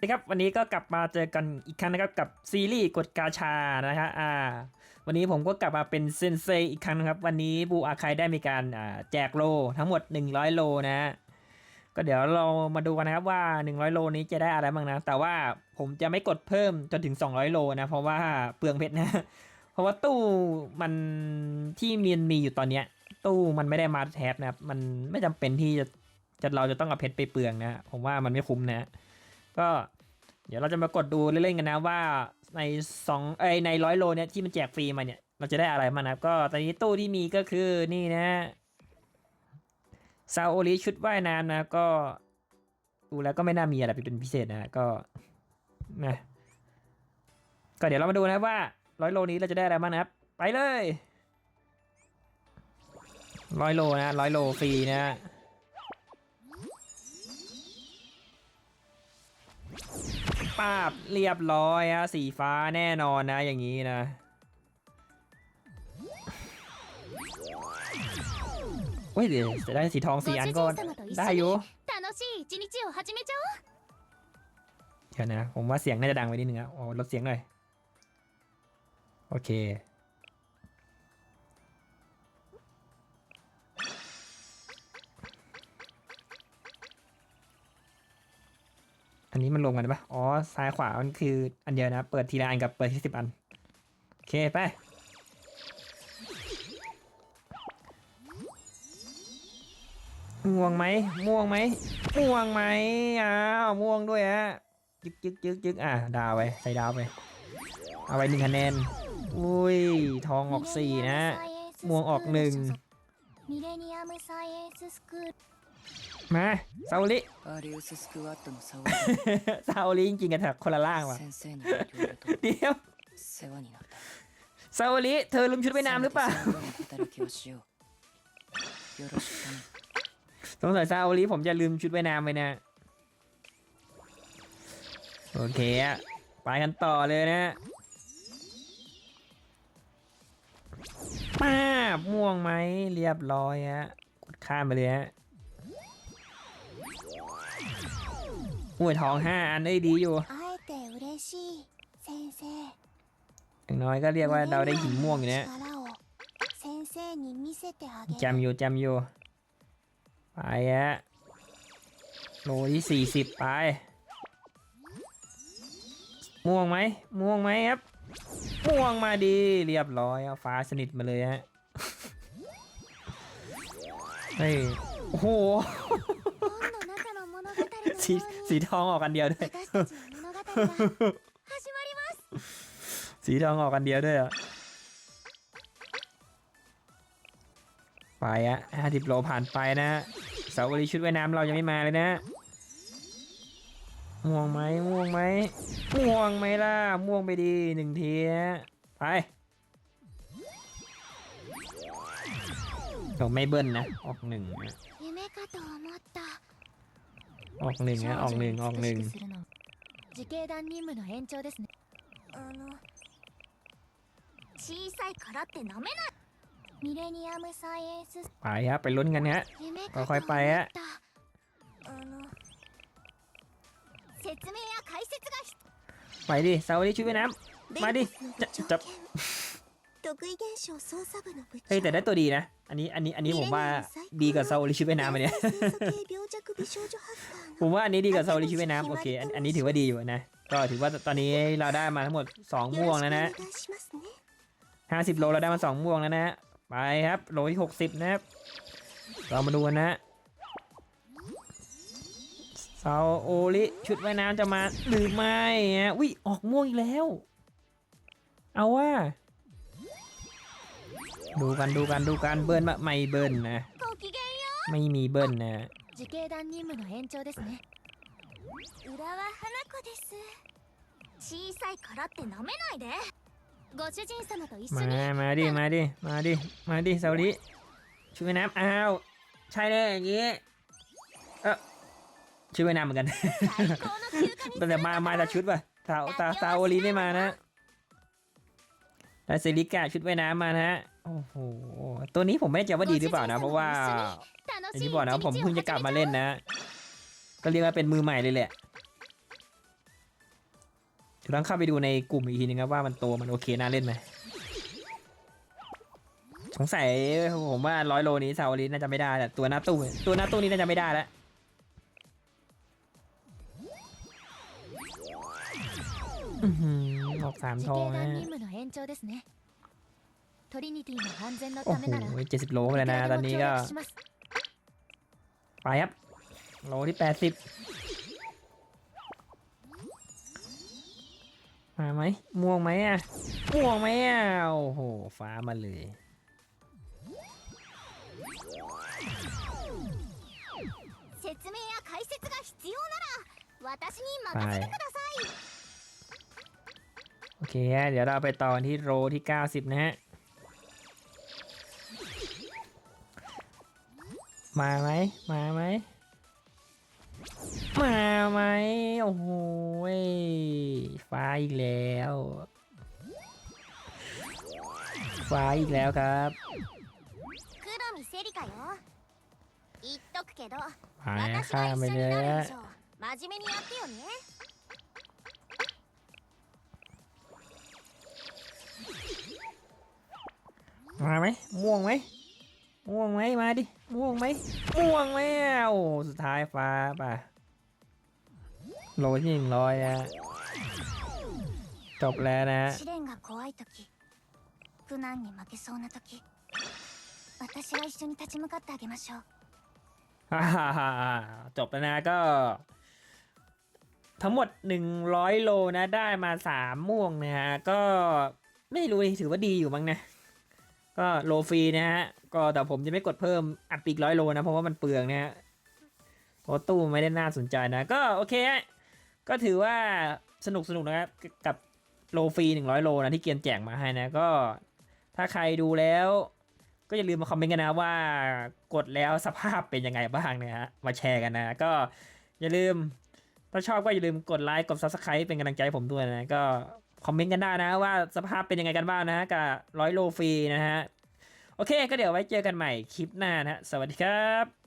สวัสดีครับวันนี้ก็กลับมาเจอกันอีกครั้งนะครับกับซีรีส์กดกาชานะฮะอ่าวันนี้ผมก็กลับมาเป็นเซนเซอีกครั้งนะครับวันนี้บูอาคายได้มีการอ่าแจกโลทั้งหมด 100 โลนะฮะก็เดี๋ยวเรามาดูกันนะครับว่า 100 โลนี้จะได้อะไรบ้างนะ แต่ว่าผมจะไม่กดเพิ่มจนถึง 200 โลนะเพราะว่าเปลืองเพชรนะ เพราะว่าตู้มันที่มีมีอยู่ตอนเนี้ยตู้มันไม่ได้มาแทบนะครับมันไม่จำเป็นที่จะจะเราจะต้องเอาเพชรไปเปลืองนะ ผมว่ามันไม่คุ้มนะ ก็เดี๋ยวเราจะมากดดูเล่นๆกันนะว่าในสองเอ้ยในร้อยโลเนี่ยที่มันแจกฟรีมาเนี่ยเราจะได้อะไรมานะครับก็ตอนนี้ตู้ที่มีก็คือนี่นะซาโอริชุดว่ายน้ำนะก็ดูแล้วก็ไม่น่ามีอะไรเป็นพิเศษนะก็นะก็เดี๋ยวเรามาดูนะว่าร้อยโลนี้เราจะได้อะไรบ้านะครับ ไปเลยร้อยโลนะร้อยโลฟรีนะ ปาบเรียบร้อยฮะสีฟ้าแน่นอนนะอย่างนี้นะ เฮ้ยเดี๋ยวจะได้สีทองสีอันก็ได้อยู่เดี๋ยวนะ ผมว่าเสียงน่าจะดังไปนิดนึงอะโอ้ลดเสียงหน่อย โอเคันนี้มันรวมกันปะอ๋อ ซ้ายขวา มันคืออันเดียวนะ เปิดทีละอันกับเปิดที่สิบอัน โอเค ไป ม่วงไหม ม่วงไหม ม่วงไหม อ้าว ม่วงด้วยฮะ จึ๊กจึกจึกจึกอะ ดาวไป ใส่ดาวไป เอาไว้หนึ่งคะแนน อุ้ย ทองออกสี่นะ ม่วงออกหนึ่ง มาซาโอริ アリウススクワットの沙織 ซาโอริจริงๆกันเถอะคนละล่างว่ะ 先生にいろいろと เดี๋ยว 世話になった ซาโอริเธอลืมชุดว่ายน้ำหรือเปล่า せめて最後の働きをしようよろしく頼む สงสัยซาโอริผมจะลืมชุดว่ายน้ำไปนะ โอเคอะไปกันต่อเลยนะป้าบม่วงไหมเรียบร้อยฮะกดข้ามไปเลยฮะ อุ้ยทองห้าอันได้ดีอยู่อย่างน้อยก็เรียกว่าเราได้หินม่วงอยู่นะจำอยู่จำอยู่ ไปฮะโลที่สี่สิบไป ม่วงไหม ม่วงไหมครับ ม่วงมาดีเรียบร้อยเอาฟ้าสนิทมาเลยฮะ เฮ้ย โอ้โห สีสีทองออกกันเดียวด้วย สีทองออกกันเดียวด้วยอะไปอะห้าสิบโลผ่านไปนะเสาวรีชุดว่ายน้ำเรายังไม่มาเลยนะม่วงไหมม่วงไหมม่วงไหมล่ะม่วงไปดีหนึ่งทีนะไปเราไม่เบิ้ลนะ ออกหนึ่งนะ ออกหนึ่งนะออกหนึ่งออกหนึ่ง するの自警団任務の延長ですねあの小さいからってなめないミレニアムサイエンス ไปครับไปลุ้นกันฮะ 夢かと思ค่อยๆไปฮะ ったあの説明や解説が必 ไปดิเสาวรีชุดว่ายน้ำมาดิจะจับ เฮ้แต่ได้ตัวดีนะ อันนี้อันนี้อันนี้ผมว่าดีกว่าซาอลิชิเวน้ำอันเนี้ยผมว่าอันนี้ดีกว่าซาอลิชิเวน้ำโอเคอันนี้ถือว่าดีอยู่นะ ก็ถือว่าตอนนี้เราได้มาทั้งหมด2ม่วงแล้วนะห้าสิบโลเราได้มา2ม่วงแล้วนะไปครับโลที่หกสิบนะครับเรามาดูกันนะซาโอลิชุดว่ายน้ำจะมาหรือไม่อะยออกม่วงอีกแล้ว เอาว่า ดูกันดูกันดูกันเบิร์นมาไม่เบิร์นนะ ごきげんよไม่มีเบิร์นนะ う自警団任務の延長ですね浦和花子です小さいからってなめないでご主人様と一緒 มา に มาดิ มาดิ มาดิ มาดิเซาลิช่วยน้ำอ้าว ใช่เลยอย่างงี้ เออช่วยน้ำเหมือนกัน 最高の休暇に แต่แต่มา มาแต่ชุดป่ะซาซาซาโอลีไม่มานะแต่เซริกาชุดว่ายน้ำมานะฮะ โอ้โห ตัวนี้ผมไม่แน่ใจว่าดีหรือเปล่านะ เพราะว่าอย่างที่บอกนะผมเพิ่งจะกลับมาเล่นนะ ก็เรียกว่าเป็นมือใหม่เลยแหละเดี๋ลองเข้าไปดูในกลุ่มอีกทีนึงครับว่ามันโตมันโอเคน่าเล่นไหมสงสัยผมว่าร้อยโลนี้ซาวลิสน่าจะไม่ได้แหลตัวหน้าตู้ตัวหน้าตู้นี้น่าจะไม่ได้แล้วออกสามทองนะ トリニティの安全の โอ้ た โห めなら เจ็ดสิบโลไปแล้วนะตอนนี้ก็ 協力します ไปครับ โลที่แปดสิบมาไหมม่วงไหมอ่ะม่วงไหมอ่ะโอ้โห ฟ้ามาเลย 説明や解説が必要なら私に任 ไป せてください โอเคฮะเดี๋ยวเราไปต่อกันที่โรที่ 90 นะฮะ มาไหมมาไหมมาไหมโอ้โหฟ้าอีกแล้วฟ้าอีกแล้วครับมาข้ามไปเลยมาไหมม่วงไหมม่วงไหมมาดิ ม่วงไหมม่วงไหมอ่ะโอ้สุดท้ายฟ้าป่ะโลที่หนึ่งร้อยนะจบแล้วนะ 試練が怖い時苦難に負けそうな時私が一緒に立ち向かってあげましょう ฮ่าฮ่าฮ่าฮ่าจบแล้วนะก็ ทั้งหมด 100 โลนะ ได้มา 3 ม่วงนะฮะ ก็ไม่รู้ดิถือว่าดีอยู่มั้งนะ ก็โลฟรีนะฮะ ก็แต่ผมจะไม่กดเพิ่มอัดปีกร้อยโลนะ เพราะว่ามันเปลืองนะฮะเพราะตู้ไม่ได้น่าสนใจนะ ก็โอเคฮะ ก็ถือว่าสนุกสนุกนะครับ กับโลฟรี100โลนะที่เกียนแจกมาให้นะ ก็ถ้าใครดูแล้ว ก็อย่าลืมมาคอมเมนต์กันนะว่ากดแล้วสภาพเป็นยังไงบ้างนะฮะ มาแชร์กันนะ ก็อย่าลืมถ้าชอบก็อย่าลืมกดไลค์กด subscribe เป็นกำลังใจผมด้วยนะ ก็ คอมเมนต์กันได้นะว่าสภาพเป็นยังไงกันบ้างนะฮะกับร้อยโลฟรีนะฮะ โอเค ก็เดี๋ยวไว้เจอกันใหม่คลิปหน้านะฮะสวัสดีครับ